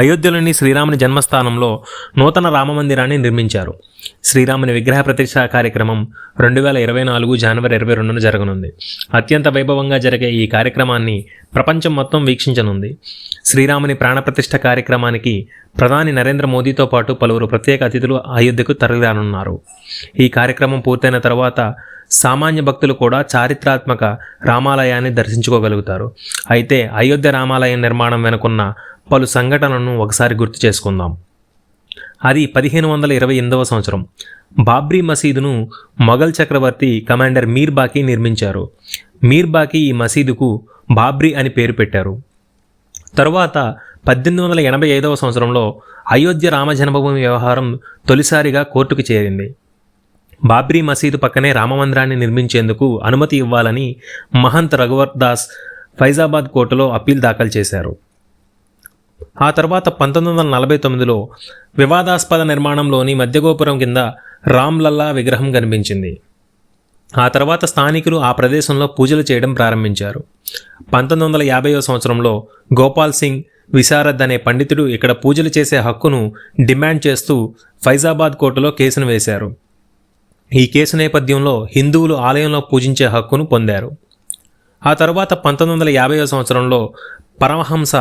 అయోధ్యలోని శ్రీరాముని జన్మస్థానంలో నూతన రామమందిరాన్ని నిర్మించారు. శ్రీరాముని విగ్రహ ప్రతిష్ఠా కార్యక్రమం రెండు వేల ఇరవై నాలుగు జనవరి ఇరవై రెండున జరగనుంది. అత్యంత వైభవంగా జరిగే ఈ కార్యక్రమాన్ని ప్రపంచం మొత్తం వీక్షించనుంది. శ్రీరాముని ప్రాణప్రతిష్ఠ కార్యక్రమానికి ప్రధాని నరేంద్ర మోదీతో పాటు పలువురు ప్రత్యేక అతిథులు అయోధ్యకు తరలిరానున్నారు. ఈ కార్యక్రమం పూర్తయిన తర్వాత సామాన్య భక్తులు కూడా చారిత్రాత్మక రామాలయాన్ని దర్శించుకోగలుగుతారు. అయితే అయోధ్య రామాలయం నిర్మాణం వెనుకున్న పలు సంఘటనలను ఒకసారి గుర్తు చేసుకుందాం. అది పదిహేను వందల ఇరవై ఎనిమిదవ సంవత్సరం. బాబ్రీ మసీదును మొఘల్ చక్రవర్తి కమాండర్ మీర్ బాకీ నిర్మించారు. మీర్ బాకీ ఈ మసీదుకు బాబ్రీ అని పేరు పెట్టారు. తరువాత పద్దెనిమిది వందల ఎనభై ఐదవ సంవత్సరంలో అయోధ్య రామ జన్మభూమి వ్యవహారం తొలిసారిగా కోర్టుకు చేరింది. బాబ్రీ మసీదు పక్కనే రామమందిరాన్ని నిర్మించేందుకు అనుమతి ఇవ్వాలని మహంత్ రఘువర్ దాస్ ఫైజాబాద్ కోర్టులో అప్పీల్ దాఖలు చేశారు. ఆ తర్వాత పంతొమ్మిది వందల నలభై తొమ్మిదిలో వివాదాస్పద నిర్మాణంలోని మధ్యగోపురం కింద రామ్లల్లా విగ్రహం కనిపించింది. ఆ తర్వాత స్థానికులు ఆ ప్రదేశంలో పూజలు చేయడం ప్రారంభించారు. పంతొమ్మిది వందల యాభైవ సంవత్సరంలో గోపాల్ సింగ్ విశారద్ అనే పండితుడు ఇక్కడ పూజలు చేసే హక్కును డిమాండ్ చేస్తూ ఫైజాబాద్ కోర్టులో కేసును వేశారు. ఈ కేసు నేపథ్యంలో హిందువులు ఆలయంలో పూజించే హక్కును పొందారు. ఆ తర్వాత పంతొమ్మిది వందల యాభైవ సంవత్సరంలో పరమహంస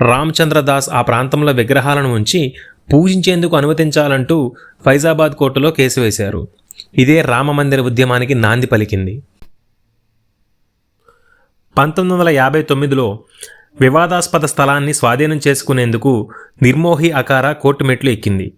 రామచంద్రదాస్ ఆ ప్రాంతంలో విగ్రహాలను ఉంచి పూజించేందుకు అనుమతించాలంటూ ఫైజాబాద్ కోర్టులో కేసు వేశారు. ఇదే రామమందిర ఉద్యమానికి నాంది పలికింది. పంతొమ్మిది వందల యాభై తొమ్మిదిలో వివాదాస్పద స్థలాన్ని స్వాధీనం చేసుకునేందుకు నిర్మోహి అకారా కోర్టు మెట్లు ఎక్కింది.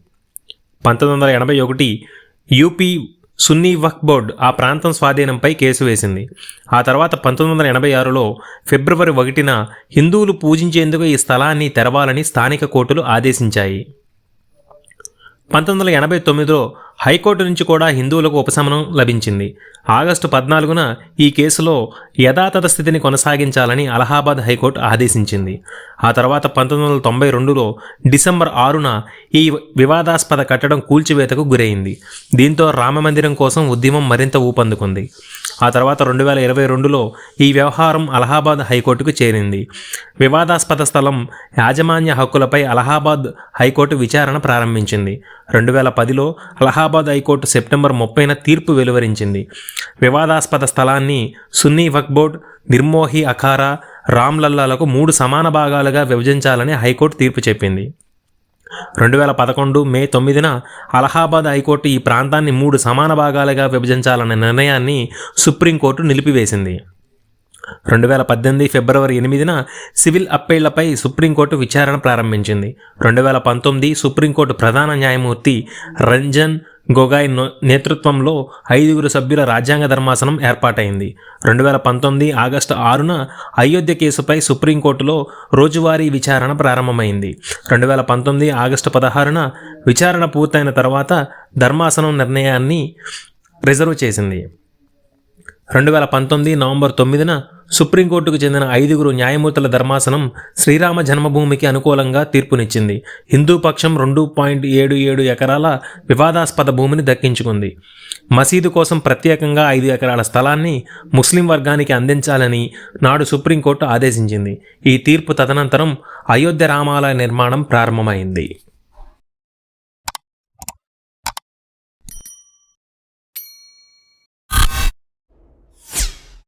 పంతొమ్మిది వందల ఎనభై ఒకటి యూపీ సున్నీ వక్ఫ్ బోర్డ్ ఆ ప్రాంతం స్వాధీనంపై కేసు వేసింది. ఆ తర్వాత పంతొమ్మిది వందల ఎనభై ఆరులో ఫిబ్రవరి ఒకటిన హిందువులు పూజించేందుకు ఈ స్థలాన్ని తెరవాలని స్థానిక కోర్టులు ఆదేశించాయి. పంతొమ్మిది వందల ఎనభై తొమ్మిదిలో హైకోర్టు నుంచి కూడా హిందువులకు ఉపశమనం లభించింది. ఆగస్టు పద్నాలుగున ఈ కేసులో యథాతథ స్థితిని కొనసాగించాలని అలహాబాద్ హైకోర్టు ఆదేశించింది. ఆ తర్వాత పంతొమ్మిది వందల తొంభై రెండులో డిసెంబర్ ఆరున ఈ వివాదాస్పద కట్టడం కూల్చివేతకు గురైంది. దీంతో రామమందిరం కోసం ఉద్యమం మరింత ఊపందుకుంది. ఆ తర్వాత రెండు వేల ఇరవై రెండులో ఈ వ్యవహారం అలహాబాద్ హైకోర్టుకు చేరింది. వివాదాస్పద స్థలం యాజమాన్య హక్కులపై అలహాబాద్ హైకోర్టు విచారణ ప్రారంభించింది. రెండు వేల పదిలో అలహాబాద్ హైకోర్టు సెప్టెంబర్ ముప్పైన తీర్పు వెలువరించింది. వివాదాస్పద స్థలాన్ని సున్నీ వక్ఫ్ బోర్డ్ నిర్మోహి అఖారా రామ్లల్లాలకు మూడు సమాన భాగాలుగా విభజించాలని హైకోర్టు తీర్పు చెప్పింది. రెండు వేల పదకొండు మే తొమ్మిదిన అలహాబాద్ హైకోర్టు ఈ ప్రాంతాన్ని మూడు సమాన భాగాలుగా విభజించాలనే నిర్ణయాన్ని సుప్రీంకోర్టు నిలిపివేసింది. రెండు వేల పద్దెనిమిది ఫిబ్రవరి ఎనిమిదిన సివిల్ అప్పీళ్ళపై సుప్రీంకోర్టు విచారణ ప్రారంభించింది. రెండు వేల పంతొమ్మిది సుప్రీంకోర్టు ప్రధాన న్యాయమూర్తి రంజన్ గొగాయ్ నేతృత్వంలో ఐదుగురు సభ్యుల రాజ్యాంగ ధర్మాసనం ఏర్పాటైంది. రెండు వేల పంతొమ్మిది ఆగస్టు ఆరున అయోధ్య కేసుపై సుప్రీంకోర్టులో రోజువారీ విచారణ ప్రారంభమైంది. రెండు వేల పంతొమ్మిది ఆగస్టు పదహారున విచారణ పూర్తయిన తర్వాత ధర్మాసనం నిర్ణయాన్ని రిజర్వ్ చేసింది. రెండు వేల పంతొమ్మిది నవంబర్ తొమ్మిదిన సుప్రీంకోర్టుకు చెందిన ఐదుగురు న్యాయమూర్తుల ధర్మాసనం శ్రీరామ జన్మభూమికి అనుకూలంగా తీర్పునిచ్చింది. హిందూ పక్షం రెండు పాయింట్ ఏడు ఏడు ఎకరాల వివాదాస్పద భూమిని దక్కించుకుంది. మసీదు కోసం ప్రత్యేకంగా ఐదు ఎకరాల స్థలాన్ని ముస్లిం వర్గానికి అందించాలని నాడు సుప్రీంకోర్టు ఆదేశించింది. ఈ తీర్పు తదనంతరం అయోధ్య రామాలయ నిర్మాణం ప్రారంభమైంది.